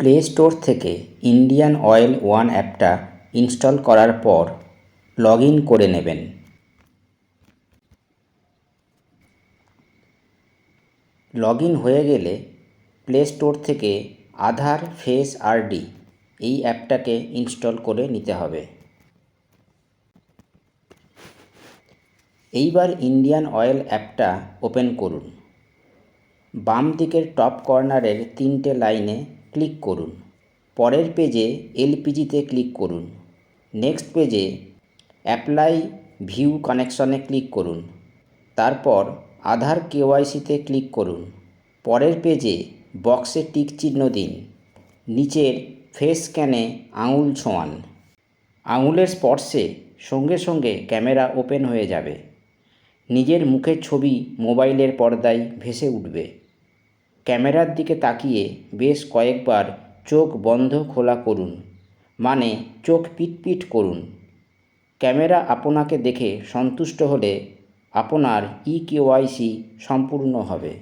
Play store থেকে Indian oil one অ্যাপটা install করার পর লগ ইন করে নেবেন। লগ ইন হয়ে গেলে প্লে স্টোর থেকে আধার, ফেস, আরডি এই অ্যাপটাকে ইনস্টল করে নিতে হবে। এইবার ইন্ডিয়ান অয়েল অ্যাপটা ওপেন করুন। বাম দিকের টপ কর্নারের তিনটে লাইনে ক্লিক করুন। পরের পেজে এলপিজিতে ক্লিক করুন। নেক্সট পেজে অ্যাপ্লাই ভিউ কানেকশনে ক্লিক করুন। তারপর আধার কেওয়াইসিতে ক্লিক করুন। পরের পেজে বক্সে টিক চিহ্ন দিন। নিচের ফেস স্ক্যানে আঙুল ছোঁয়ান। আঙুলের স্পর্শে সঙ্গে সঙ্গে ক্যামেরা ওপেন হয়ে যাবে। নিজের মুখের ছবি মোবাইলের পর্দায় ভেসে উঠবে। ক্যামেরার দিকে তাকিয়ে বেশ কয়েকবার চোখ বন্ধ খোলা করুন মানে চোখ পিটপিট করুন। ক্যামেরা আপনাকে দেখে সন্তুষ্ট হলে আপনার ই কেওয়াইসি সম্পূর্ণ হবে।